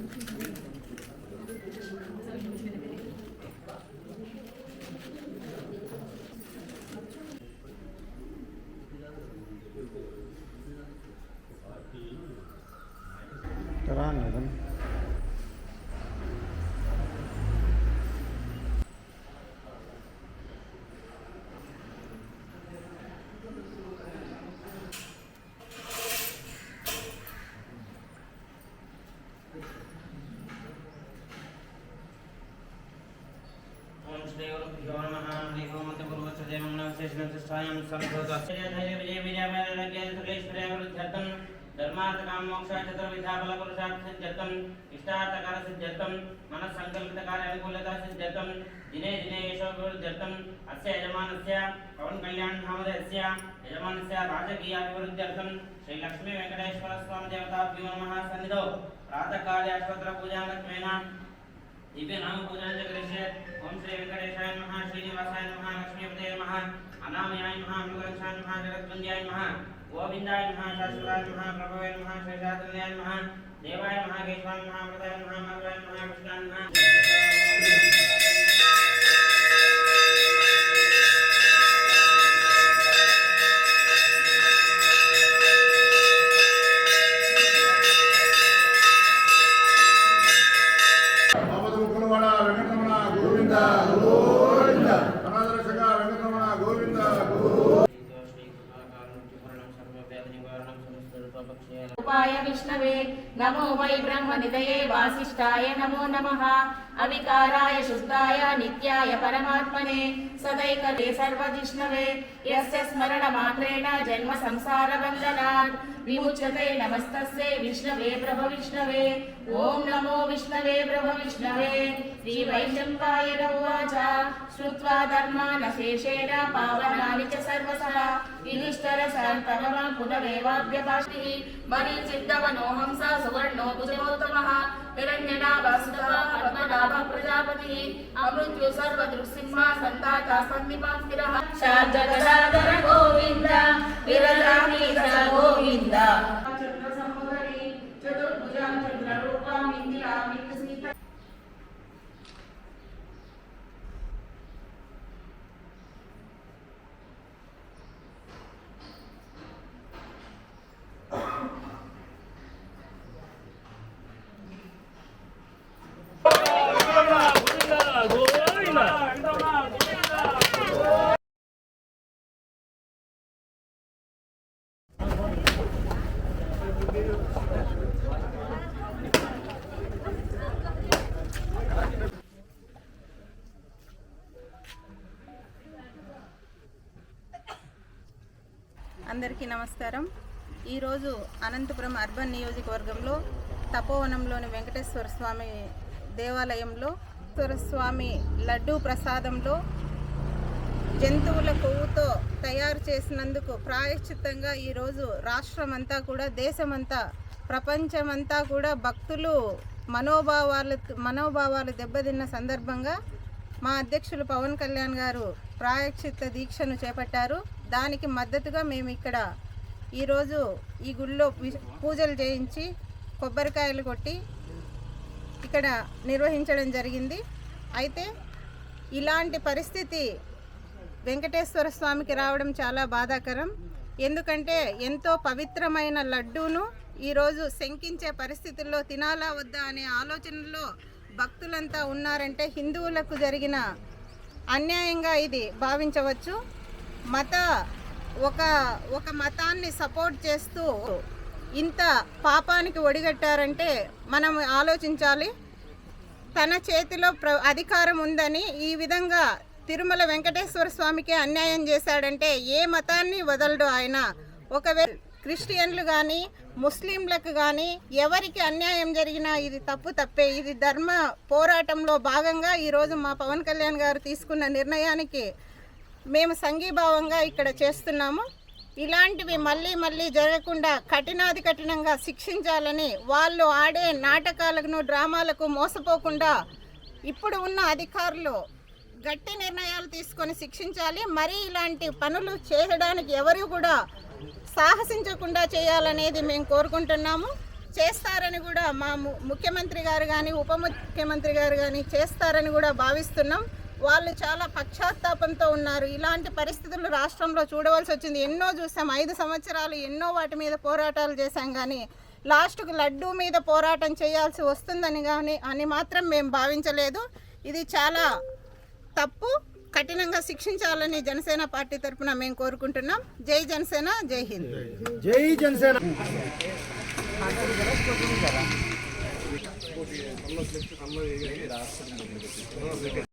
Merci. संस्थायां संभवतः श्रीधैर्य विजय विजयमेन केन्द्र सुरेश प्रयागरजतम धर्मार्थ काम मोक्ष चतुर्विधा बल पुरुषार्थ सिद्धतम इष्टार्थ कार्य सिद्धतम मन संकल्पित कार्य अनुकूलता सिद्धतम दिने दिने यशो विरुद्धतम अस्य यजमानस्य पवन कल्याण नामधस्य यजमानस्य राजकीय अभिवृद्ध्यर्थम श्री लक्ष्मी वेंकटेश्वर स्वामी देवताभ्यो नमः सन्निधौ प्रातः काले अश्वत्र पूजा लक्ष्मेण दिव्य नाम पूजा च ओम श्री वेंकटेशाय नमः, श्रीनिवासाय नमः, लक्ष्मीपतये नमः। అనామయాయ మహా అనుగంశాయ మహా నిరత్పుంజాయ మహా గోవిందాయ మహా శాశ్వతాయ మహా ప్రభవే మహా శేషాత్రియాయ మహా దేవాయ మహా కేశవాయ మహా అమృతాయ మహా మధురాయ రూపాయ విష్ణవే నమో వై బ్రహ్మనిదయే వాసిష్ఠాయ నమో నమః. అవికారాయ శుద్ధాయ నిత్యాయ పరమాత్మనే సదైకలే సర్వజిష్ణవే. యస్య స్మరణ మాత్రేణ జన్మ సంసార బంధనాత్ విముచ్యతే నమస్తస్యే విష్ణవే ప్రభ విష్ణవే. ఓం నమో విష్ణవే ప్రభ విష్ణవే. శ్రీ వైశంపాయ ఉవాచ శ్రుత్వా ధర్మాన विद्यावनो हंस सुवर्णो भुजगोत्तमः हिरण्यनाभसुतः पद्मनाभः प्रजापतिः। अमृत्यु सर्वदृक्सिंह सन्ताता सन्निपान्तिरः शार्जगदाधर गोविन्द विरजामि అందరికీ నమస్కారం. ఈరోజు అనంతపురం అర్బన్ నియోజకవర్గంలో తపోవనంలోని వెంకటేశ్వర స్వామి దేవాలయంలో స్వామి లడ్డూ ప్రసాదంలో జంతువుల కొవ్వుతో తయారు చేసినందుకు ప్రాయశ్చిత్తంగా ఈరోజు రాష్ట్రమంతా కూడా దేశమంతా ప్రపంచమంతా కూడా భక్తులు మనోభావాలు మనోభావాలు దెబ్బతిన్న సందర్భంగా మా అధ్యక్షులు పవన్ కళ్యాణ్ గారు ప్రాయశ్చిత్త దీక్షను చేపట్టారు. దానికి మద్దతుగా మేము ఇక్కడ ఈరోజు ఈ గుళ్ళో పూజలు చేయించి కొబ్బరికాయలు కొట్టి ఇక్కడ నిర్వహించడం జరిగింది. అయితే ఇలాంటి పరిస్థితి వెంకటేశ్వర స్వామికి రావడం చాలా బాధాకరం. ఎందుకంటే ఎంతో పవిత్రమైన లడ్డూను ఈరోజు శంకించే పరిస్థితుల్లో తినాలా వద్దా అనే ఆలోచనలో భక్తులంతా ఉన్నారంటే హిందువులకు జరిగిన అన్యాయంగా ఇది భావించవచ్చు. మత ఒక ఒక మతాన్ని సపోర్ట్ చేస్తూ ఇంత పాపానికి ఒడిగట్టారంటే మనం ఆలోచించాలి. తన చేతిలో ప్ర అధికారం ఉందని ఈ విధంగా తిరుమల వెంకటేశ్వర స్వామికి అన్యాయం చేశాడంటే ఏ మతాన్ని వదలడు ఆయన. ఒకవేళ క్రిస్టియన్లు కానీ ముస్లింలకు కానీ ఎవరికి అన్యాయం జరిగినా ఇది తప్పు తప్పే. ఇది ధర్మ పోరాటంలో భాగంగా ఈరోజు మా పవన్ కళ్యాణ్ గారు తీసుకున్న నిర్ణయానికి మేము సంఘీభావంగా ఇక్కడ చేస్తున్నాము. ఇలాంటివి మళ్ళీ మళ్ళీ జరగకుండా కఠినాది కఠినంగా శిక్షించాలని వాళ్ళు ఆడే నాటకాలకు డ్రామాలకు మోసపోకుండా ఇప్పుడు ఉన్న అధికారులు గట్టి నిర్ణయాలు తీసుకొని శిక్షించాలి. మరీ ఇలాంటి పనులు చేయడానికి ఎవరు కూడా సాహసించకుండా చేయాలనేది మేము కోరుకుంటున్నాము. చేస్తారని కూడా మా ముఖ్యమంత్రి గారు కానీ ఉప ముఖ్యమంత్రి గారు కానీ చేస్తారని కూడా భావిస్తున్నాం. వాళ్ళు చాలా పశ్చాత్తాపంతో ఉన్నారు. ఇలాంటి పరిస్థితులు రాష్ట్రంలో చూడవలసి వచ్చింది. ఎన్నో చూసాం. ఐదు సంవత్సరాలు ఎన్నో వాటి మీద పోరాటాలు చేశాం కానీ లాస్ట్కు లడ్డూ మీద పోరాటం చేయాల్సి వస్తుందని కానీ అని మాత్రం మేము భావించలేదు. ఇది చాలా తప్పు. కఠినంగా శిక్షించాలని జనసేన పార్టీ తరఫున మేము కోరుకుంటున్నాం. జై జనసేన జై హింద్. జై జనసేన.